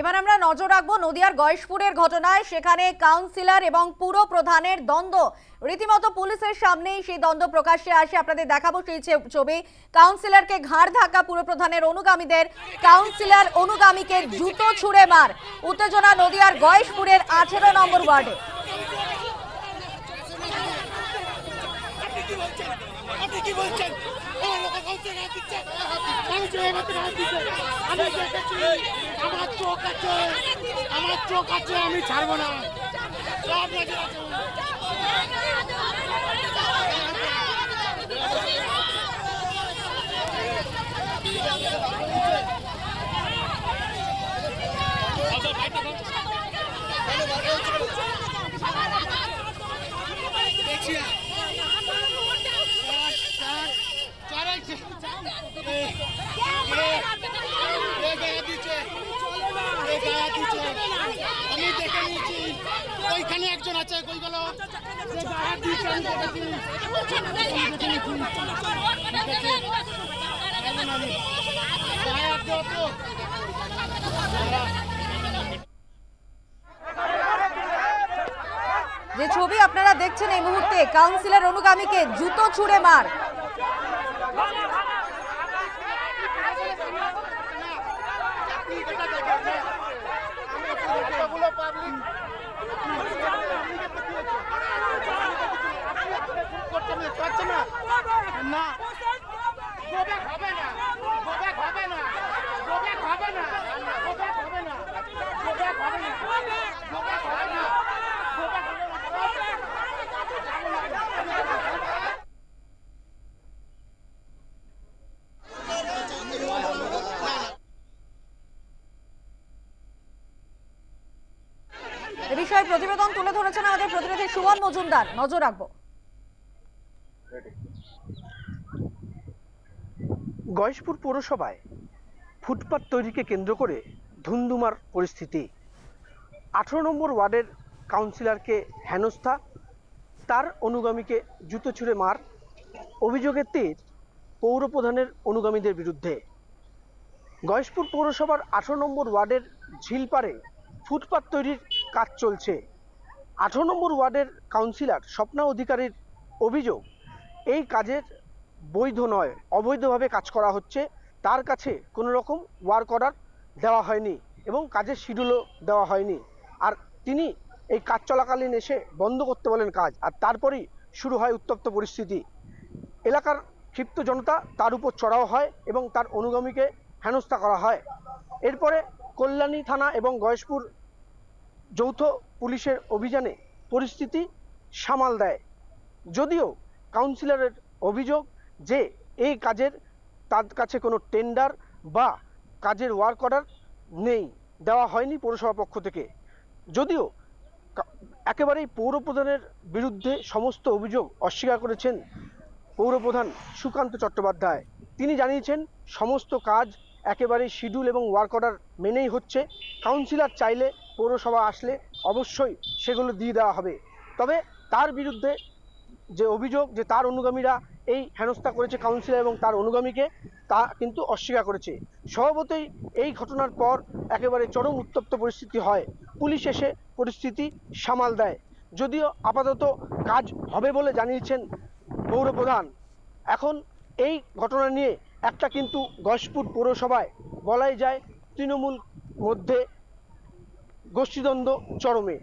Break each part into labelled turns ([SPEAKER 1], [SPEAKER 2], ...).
[SPEAKER 1] এবার আমরা নজর রাখব নদিয়ার গয়েশপুরের ঘটনায়। সেখানে কাউন্সিলর এবং পুর প্রধানের দ্বন্দ্ব। রীতিমতো পুলিশের সামনেই সেই দ্বন্দ্ব প্রকাশ্যে আসে। আপনাদের দেখাবো সেই ছবি। কাউন্সিলরকে ঘাড় ধাক্কা পুর প্রধানের অনুগামীদের। কাউন্সিলর অনুগামীকে জুতো ছুঁড়ে মার। উত্তেজনা নদিয়ার গয়েশপুরের আঠেরো নম্বর ওয়ার্ডে।
[SPEAKER 2] আপনি কি বলছেন? আমি আমার চোখ আছে আমার চোখ আছে আমি ছাড়বো না। সব নজর আমি দেখে নিয়েছি ওইখানে একজন আছে কই গেল সে গায়ে হাত দিয়েছে, আমি দেখেছি। আমি দেখে নিয়েছি। ঠিক আছে। ছাড়বো না আমি। গায়ে হাত দেওয়া তো।
[SPEAKER 1] যে ছবি আপনারা দেখছেন এই মুহূর্তে কাউন্সিলর অনুগামীকে জুতো ছুঁড়ে মার
[SPEAKER 2] করতে না, হবে না। Go back হবে না। Go back হবে না। Go back হবে না। Go back হবে না। Go back হবে না। Go back হবে না।
[SPEAKER 1] এ বিষয়ে প্রতিবেদন তুলে ধরেছেন আমাদের প্রতিনিধি সুমন মজুমদার। নজর রাখব।
[SPEAKER 3] গয়েশপুর পৌরসভায় ফুটপাত তৈরিকে কেন্দ্র করে ধুমধুমার পরিস্থিতি। আঠারো নম্বর ওয়ার্ডের কাউন্সিলরকে হেনস্থা, তার অনুগামীকে জুতো ছুঁড়ে মার, অভিযোগের তীর পৌর প্রধানের অনুগামীদের বিরুদ্ধে। গয়েশপুর পৌরসভার আঠারো নম্বর ওয়ার্ডের ঝিলপাড়ে ফুটপাত তৈরির কাজ চলছে। আঠারো নম্বর ওয়ার্ডের কাউন্সিলর স্বপ্না অধিকারীর অভিযোগ, এই কাজের বৈধ নয়, অবৈধভাবে কাজ করা হচ্ছে। তার কাছে কোনো রকম ওয়ার্ক অর্ডার দেওয়া হয়নি এবং কাজের শিডিউলও দেওয়া হয়নি। আর তিনি এই কাজ চলাকালীন এসে বন্ধ করতে বলেন কাজ, আর তারপরেই শুরু হয় উত্তপ্ত পরিস্থিতি। এলাকার ক্ষিপ্ত জনতা তার উপর চড়াও হয় এবং তার অনুগামীকে হেনস্থা করা হয়। এরপরে কল্যাণী থানা এবং গয়েশপুর যৌথ পুলিশের অভিযানে পরিস্থিতি সামাল দেয়। যদিও কাউন্সিলরের অভিযোগ যে এই কাজের তার কাছে কোনো টেন্ডার বা কাজের ওয়ার্ক অর্ডার নেই, দেওয়া হয়নি পৌরসভা পক্ষ থেকে। যদিও একেবারেই পৌরপ্রধানের বিরুদ্ধে সমস্ত অভিযোগ অস্বীকার করেছেন পৌরপ্রধান সুকান্ত চট্টোপাধ্যায়। তিনি জানিয়েছেন, সমস্ত কাজ একেবারেই শিডিউল এবং ওয়ার্ক অর্ডার মেনেই হচ্ছে। কাউন্সিলর চাইলে পৌরসভা আসলে অবশ্যই সেগুলো দিয়ে দেওয়া হবে। তবে তার বিরুদ্ধে যে অভিযোগ, যে তার অনুগামীরা এই হেনস্থা করেছে কাউন্সিলর এবং তার অনুগামীকে, তা কিন্তু অস্বীকার করেছে। স্বভাবতই এই ঘটনার পর একেবারে চরম উত্তপ্ত পরিস্থিতি হয়। পুলিশ এসে পরিস্থিতি সামাল দেয়। যদিও আপাতত কাজ হবে বলে জানিয়েছেন পৌরপ্রধান। এখন এই ঘটনা নিয়ে একটা কিন্তু গসপুর পৌরসভায় বলাই যায় তৃণমূল মধ্যে গোষ্ঠীদ্বন্দ্ব চরমে।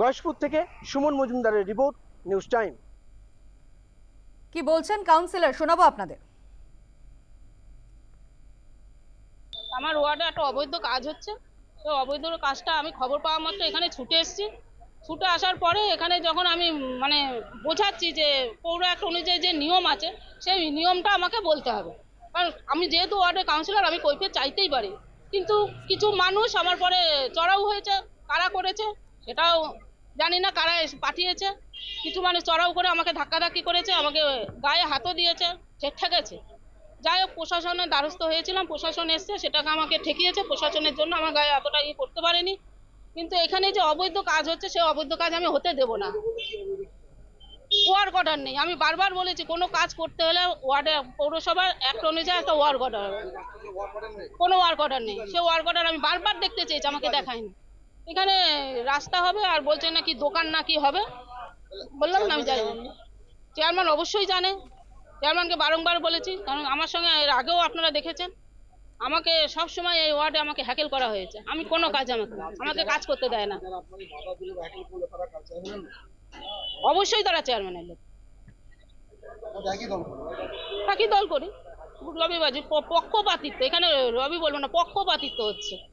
[SPEAKER 3] গয়েশপুর থেকে সুমন মজুমদারের রিপোর্ট নিউজ টাইম।
[SPEAKER 1] কি বলছেন কাউন্সিলর? শোনাবো আপনাদের।
[SPEAKER 4] আমার ওয়ার্ডে একটা অবৈধ কাজ হচ্ছে। তো অবৈধ কাজটা আমি খবর পাওয়া মাত্র এখানে ছুটে এসেছি। ছুটে আসার পরে এখানে যখন আমি মানে বোঝাচ্ছি যে পৌর অ্যাক্ট অনুযায়ী যে নিয়ম আছে সেই নিয়মটা আমাকে বলতে হবে। কারণ আমি যেহেতু ওয়ার্ডের কাউন্সিলর আমি কৈফিয়ত চাইতেই পারি। কিন্তু কিছু মানুষ আমার পরে চড়াও হয়েছে, কারা করেছে সেটাও জানি না কারা পাঠিয়েছে। কিছু মানুষ চড়াও করে আমাকে ধাক্কাধাক্কি করেছে, আমাকে গায়ে হাতও দিয়েছে সে ঠেকেছে। যাই হোক প্রশাসনের দ্বারস্থ হয়েছিলাম, প্রশাসন এসছে, সেটাকে আমাকে ঠেকিয়েছে, প্রশাসনের জন্য আমার গায়ে এতটা ইয়ে করতে পারেনি। কিন্তু এখানে যে অবৈধ কাজ হচ্ছে সেই অবৈধ কাজ আমি হতে দেব না। ওয়ার্ক অর্ডার নেই। আমি বারবার বলেছি, কোনো কাজ করতে হলে ওয়ার্ডে, পৌরসভার একটা অনুযায়ী একটা ওয়ার্ক অর্ডার কোনো ওয়ার্ক অর্ডার নেই। সে ওয়ার্ক অর্ডার আমি বারবার দেখতে চেয়েছি, আমাকে দেখায়নি। এখানে রাস্তা হবে আর বলছে নাকি দোকান নাকি হবে। বললাম না, আমি জানি চেয়ারম্যান অবশ্যই জানে। চেয়ারম্যানকে বারংবার বলেছি, কারণ আমার সঙ্গে এর আগেও আপনারা দেখেছেন। আমাকে সব সময় এই ওয়ার্ডে আমাকে হ্যাকেল করা হয়েছে। আমি কোনো কাজ আমাকে আমাকে কাজ করতে দেয় না। অবশ্যই তারা চেয়ারম্যানের লোক। একই দল করি। রবিবাজি প- পক্ষপাতিত্ব এখানে রবি বলব না পক্ষপাতিত্ব হচ্ছে।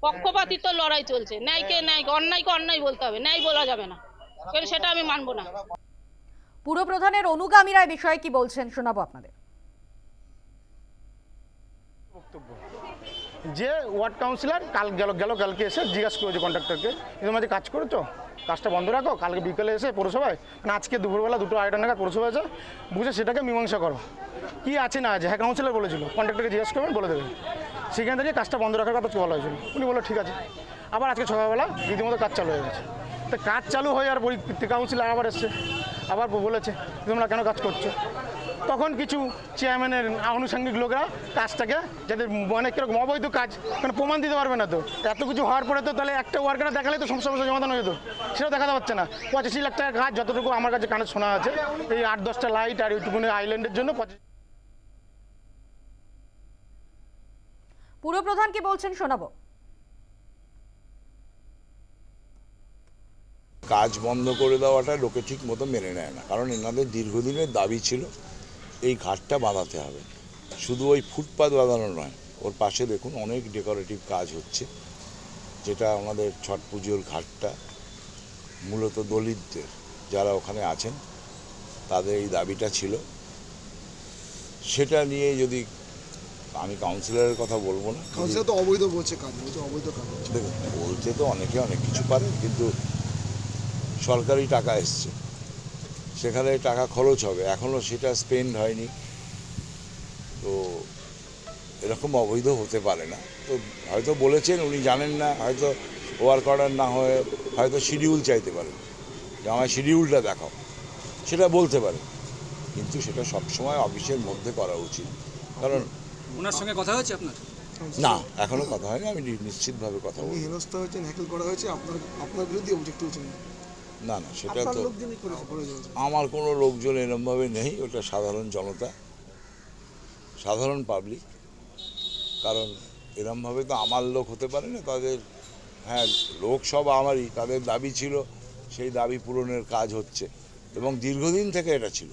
[SPEAKER 4] পক্ষপাতিত্ব লড়াই চলছে। ন্যায়কে ন্যায় অন্যায়কে অন্যায় বলতে হবে ন্যায় বলা যাবে না। কিন্তু সেটা আমি মানবো না।
[SPEAKER 1] পুরপ্রধানের অনুগামীরা এই বিষয়ে কি বলছেন শোনাবো আপনাদের।
[SPEAKER 2] বক্তব্য। যে ওয়ার্ড কাউন্সিলর কাল গেল গেল কালকে এসে জিজ্ঞাসা করেছে কন্ট্রাক্টরকে তুমি মাঝে কাজ করেছ? কাজটা বন্ধ রাখো, কালকে বিকেলে এসে পৌরসভায় না আজকে দুপুরবেলা দুটো আড়াইটা নাগাদ পৌরসভা আছে বুঝে সেটাকে মীমাংসা করো। কি আছে না আছে? হ্যাঁ কাউন্সিলর বলেছিল কন্ট্রাক্টরকে জিজ্ঞেস করবেন, বলে দেবে সেখান থেকে কাজটা বন্ধ রাখার কথা বলা হয়েছিল। উনি বলল, ঠিক আছে। আবার আজকে সকালবেলা রীতিমতো কাজ চালু হয়ে গেছে। তো কাজ চালু হয়ে আর পরিস্থিতি কাউন্সিলর আবার এসছে, আবার বলেছে, তোমরা কেন কাজ করছ? তখন কিছু চেয়ারম্যানের আনুষঙ্গিক লোকরা কাজটাকে যাদের মানে কীরকম অবৈধ কাজ মানে প্রমাণ দিতে পারবে না তো। এত কিছু হওয়ার পরে তো তাহলে একটা ওয়ার্কার দেখালে তো সমস্যা সমাধান হয়ে যেত। সেটাও দেখাতে পারছে না। পঁচাশি লাখ টাকা কাজ যতটুকু আমার কাছে কানে শোনা আছে এই আট দশটা লাইট আর ওইটুকুনি আইল্যান্ডের জন্য পঁচাশি
[SPEAKER 1] পুরপ্রধান কি বলছেন শোনাবো?
[SPEAKER 5] কাজ বন্ধ করে দেওয়াটা লোকে ঠিক মতো মেনে নেয় না। কারণ এনাদের দীর্ঘদিনের দাবি ছিল এই ঘাটটা বাঁধাতে হবে। শুধু ওই ফুটপাত বাঁধানো নয় ওর পাশে দেখুন অনেক ডেকোরেটিভ কাজ হচ্ছে যেটা আমাদের ছট পুজোর ঘাটটা মূলত দলিতদের যারা ওখানে আছেন তাদের এই দাবিটা ছিল। সেটা নিয়ে যদি আমি কাউন্সিলরের কথা বলব না
[SPEAKER 6] কাউন্সিলর তো অবৈধ বলছে কাজ বলছে অবৈধ কাজ
[SPEAKER 5] দেখুন বলতে তো অনেকে অনেক কিছু পারে কিন্তু সরকারি টাকা এসছে। সেখানে টাকা খরচ হবে। এখনও সেটা স্পেন্ড হয়নি। তো এরকম অবৈধ হতে পারে না। তো হয়তো বলেছেন উনি জানেন না হয়তো ওয়ার্ক অর্ডার না হয়ে হয়তো শিডিউল চাইতে পারেন। যে আমার শিডিউলটা দেখাও। সেটা বলতে পারে। কিন্তু সেটা সবসময় অফিসের মধ্যে করা উচিত। কারণ
[SPEAKER 7] ওনার সঙ্গে কথা হয়েছে আপনার?
[SPEAKER 5] না এখনও কথা হয়নি। আমি নিশ্চিতভাবে কথা বলব।
[SPEAKER 6] হেনস্থা হয়েছেন হ্যাকেল করা হয়েছে। আপনার আপনার বিরুদ্ধে অভিযোগ তুলছেন
[SPEAKER 5] না না সেটা তো আমার কোনো লোকজন এরমভাবে নেই ওটা সাধারণ জনতা সাধারণ পাবলিক কারণ এরমভাবে তো আমার লোক হতে পারে না তাদের হ্যাঁ লোক সব আমারই তাদের দাবি ছিল সেই দাবি পূরণের কাজ হচ্ছে এবং দীর্ঘদিন থেকে এটা ছিল।